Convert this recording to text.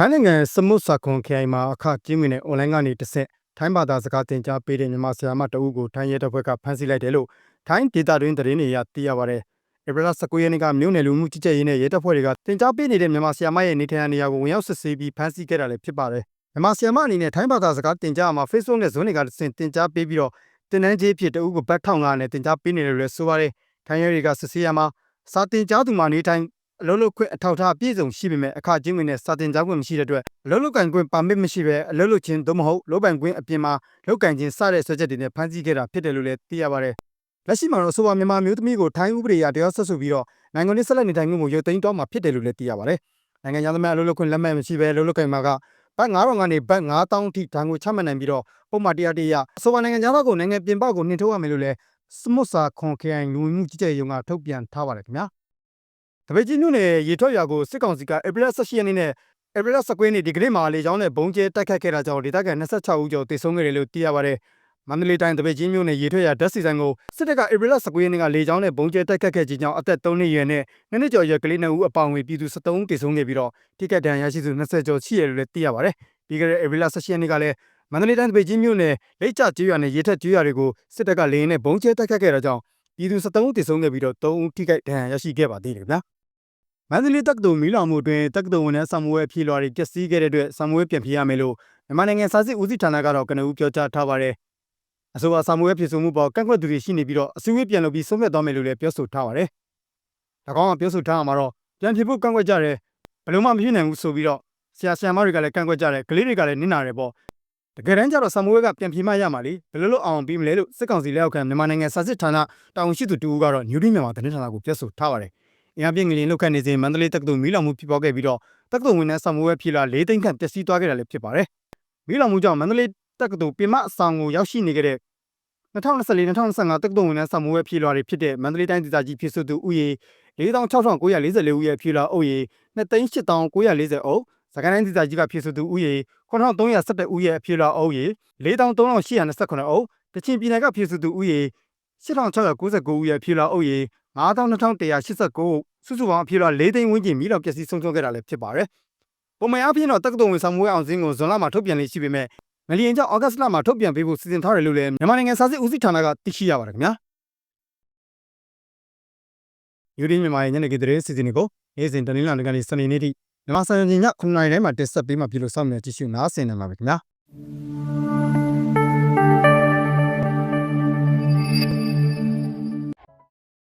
ထိုင်းနိုင်ငံစမုတ်ဆာခွန်ခရိုင်မှာအခကျင်းဝင်တဲ့အွန်လိုင်းကနေတစ်ဆက်ထိုင်းဘာသာစကားသင်ကြားပေးတဲ့မြန်မာဆရာမတအုပ်ကိုထိုင်းရဲတပ်ဖွဲ့ကဖမ်းဆီးလိုက်တယ်လို့ထိုင်းဒေသတွင်းသတင်းတွေအရသိရပါတယ်။ဧပြီလ19ရက်နေ့ကမြို့နယ်လူမှုကြီးကြပ်ရေးနဲ့ရဲတပ်ဖွဲ့တွေကတင်ကြားပေးနေတဲ့မြန်မာဆရာမရဲ့နေထိုင်ရာနေရာကိုဝင်ရောက်စစ်ဆေးပြီးဖမ်းဆီးခဲ့တာလည်းဖြစ်ပါတယ်။မြန်မာဆရာမအနေနဲ့ထိုင်းဘာသာစကားတင်ကြားမှာ Facebook နဲ့ဇွန်တွေကတစ်ဆင့်တင်ကြားပေးပြီးတော့တင်နန်းကြီးဖြစ်တအုပ်ကိုဘတ်ထောင်လာနဲ့တင်ကြားပေးနေတယ်လို့လည်းဆိုပါတယ်။ထိုင်းရဲတွေကစစ်ဆေးရမှာစာတင်ကြားသူမှနေထိုင် အလုံးလုံးခွင့်အထောက်အထားပြည့်စုံရှိပေမဲ့အခကျင်းဝင်တဲ့စာတင်ကြားခွင့်မရှိတဲ့အတွက်အလုံးလုံးကန်ခွင့်ပါမစ်မရှိဘဲအလုံးလုံးချင်းသို့မဟုတ်လုံးပိုင်ခွင့်အပြင်မှာလုံးကန်ချင်းစတဲ့ဆွဲချက်တွေနဲ့ဖမ်းဆီးခဲ့တာဖြစ်တယ်လို့လည်းသိရပါတယ်။လက်ရှိမှာတော့ဆိုပါမြန်မာမျိုးသမီးကိုထိုင်းဥပဒေအရတရားစွဲဆိုပြီးတော့နိုင်ငံရေးဆက်လက်နေထိုင်မှုကိုရုပ်သိမ်းတော့မှာဖြစ်တယ်လို့လည်းသိရပါတယ်။နိုင်ငံသားများအလုံးလုံးခွင့်လက်မှတ်မရှိဘဲလုံးလုံးကန်မှာကဘတ်9000ကနေဘတ်9000အထိဒဏ်ငွေချမှတ်နိုင်ပြီးတော့ပုံမှန်တရားတရားအဆိုပါနိုင်ငံသားကိုနိုင်ငံပြင်ပကိုနှင်ထုတ်ရမယ်လို့လည်းစမုတ်စာခွန်ခရိုင်လူဝင်မှုကြီးကြပ်ရေးရုံးကထုတ်ပြန်ထားပါတယ်ခင်ဗျာ။ တပည့်ကြီးမြို့နယ်ရေထွက်ရွာကိုစစ်ကောင်စီကဧပြီလ18ရက်နေ့နဲ့ဧပြီလ19ရက်နေ့ဒီကနေ့မှာလေကြောင်းနဲ့ဘုံကျဲတိုက်ခတ်ခဲ့တာကြောင့်ဒေသခံ26ဦးကျော်သေဆုံးခဲ့တယ်လို့သိရပါတယ်။မန္တလေးတိုင်းတပည့်ကြီးမြို့နယ်ရေထွက်ရွာဓာတ်စီဆိုင်ကိုစစ်တပ်ကဧပြီလ19ရက်နေ့ကလေကြောင်းနဲ့ဘုံကျဲတိုက်ခတ်ခဲ့ခြင်းကြောင့်အသက်3နှစ်အရွယ်နဲ့နှစ်နှစ်ကျော်အရွယ်ကလေး2ဦးအပါအဝင်ပြည်သူ73ဦးသေဆုံးခဲ့ပြီးတော့တိကက်ဒဏ်ရရှိသူ20ကျော်ရှိတယ်လို့လည်းသိရပါတယ်။ပြီးခဲ့တဲ့ဧပြီလ18ရက်နေ့ကလည်းမန္တလေးတိုင်းတပည့်ကြီးမြို့နယ်လိတ်ကျကျွေးရွာနဲ့ရေထက်ကျွေးရွာတွေကိုစစ်တပ်ကလေရင်နဲ့ဘုံကျဲတိုက်ခတ်ခဲ့တာကြောင့်ပြည်သူ73ဦးသေဆုံးခဲ့ပြီးတော့3ဦးထိခိုက်ဒဏ်ရာရရှိခဲ့ပါသေးတယ်ခင်ဗျာ။ မန္တလေးတက္ကသိုလ်မီးလောင်မှုအတွင်းတက္ကသိုလ်ဝန်ထမ်းဆောင်မွေးဖြေလွှာတွေပျက်စီးခဲ့တဲ့အတွက်ဆောင်မွေးပြန်ဖြေရမယ်လို့မြန်မာနိုင်ငံစာစစ်ဦးစီးဌာနကတော့ကနဦးပြောကြားထားပါတယ်။အဆိုပါဆောင်မွေးဖြေဆိုမှုပေါ်ကန့်ကွက်သူတွေရှိနေပြီးတော့အစည်းအဝေးပြန်လုပ်ပြီးဆုံးဖြတ်သွားမယ်လို့လည်းပြောဆိုထားပါတယ်။၎င်းကပြောဆိုထားမှာတော့ပြန်ဖြေဖို့ကန့်ကွက်ကြတယ်ဘယ်လိုမှမဖြစ်နိုင်ဘူးဆိုပြီးတော့ဆရာဆရာမတွေကလည်းကန့်ကွက်ကြတယ်ကလေးတွေကလည်းနင့်နာတယ်ပေါ့တကယ်တမ်းကျတော့ဆာမွေးကပြန်ပြေးမှရမှာလေဘယ်လိုလုပ်အောင်ပြီးမလဲလို့စစ်ကောင်စီလက်အောက်ခံမြန်မာနိုင်ငံစာစစ်ဌာနတာဝန်ရှိသူတူကတော့ညူရီမြန်မာသတင်းဌာနကိုပြောဆိုထားပါတယ် အင်အားပြင်းငလျင်လုတ်ခတ်နေစဉ်မန္တလေးတက္ကသိုလ်မီးလောင်မှုဖြစ်ပေါ်ခဲ့ပြီးတော့တက္ကသိုလ်ဝန်ထမ်းဆောင်မှုပဲဖြေလာ၄သိန်းခန့်ပျက်စီးသွားခဲ့တာလည်းဖြစ်ပါတယ်။မီးလောင်မှုကြောင့်မန္တလေးတက္ကသိုလ်ပြင်မအဆောင်ကိုရောက်ရှိနေခဲ့တဲ့2024-2025တက္ကသိုလ်ဝန်ထမ်းဆောင်မှုပဲဖြေလာတွေဖြစ်တဲ့မန္တလေးတိုင်းဒေသကြီးဖြစ်ဆိုသူဥယေ46,944ဦးရဲ့ဖြေလာအုပ်ယေ2,8940အုပ်စကိုင်းတိုင်းဒေသကြီးကဖြစ်ဆိုသူဥယေ9,317ဦးရဲ့ဖြေလာအုပ်ယေ4,3829အုပ်တချင်ပြည်နယ်ကဖြစ်ဆိုသူဥယေ8,699ဦးရဲ့ဖြေလာအုပ်ယေ92,189 စုစုပေါင်းအဖြစ်တော့၄သိန်းဝန်းကျင်မိလောက်ပျက်စီးဆုံးရှုံးခဲ့တာလည်းဖြစ်ပါတယ်။ပုံမှန်အားဖြင့်တော့တက္ကသိုလ်ဝင်ဆောင်မွေးအောင်စင်းကိုဇွန်လမှာထုတ်ပြန်လေးရှိပေမဲ့ငလျင်ကြောင့်ဩဂတ်လမှာထုတ်ပြန်ပေးဖို့စီစဉ်ထားတယ်လို့လည်းမြန်မာနိုင်ငံစာစစ်ဦးစီးဌာနကသိရှိရပါတယ်ခင်ဗျာ။ယူရင်းမြန်မာရဲ့ညနေခင်းသတင်းစီစဉ်ကိုနေ့စဉ်တနင်္လာနေ့ကနေစနေနေ့ထိမြန်မာစံချိန်ည9:00နာရီတိုင်းမှာတင်ဆက်ပေးမှပြုလို့စောင့်မျှော်ကြည့်ရှုနားဆင်နိုင်ပါပြီခင်ဗျာ။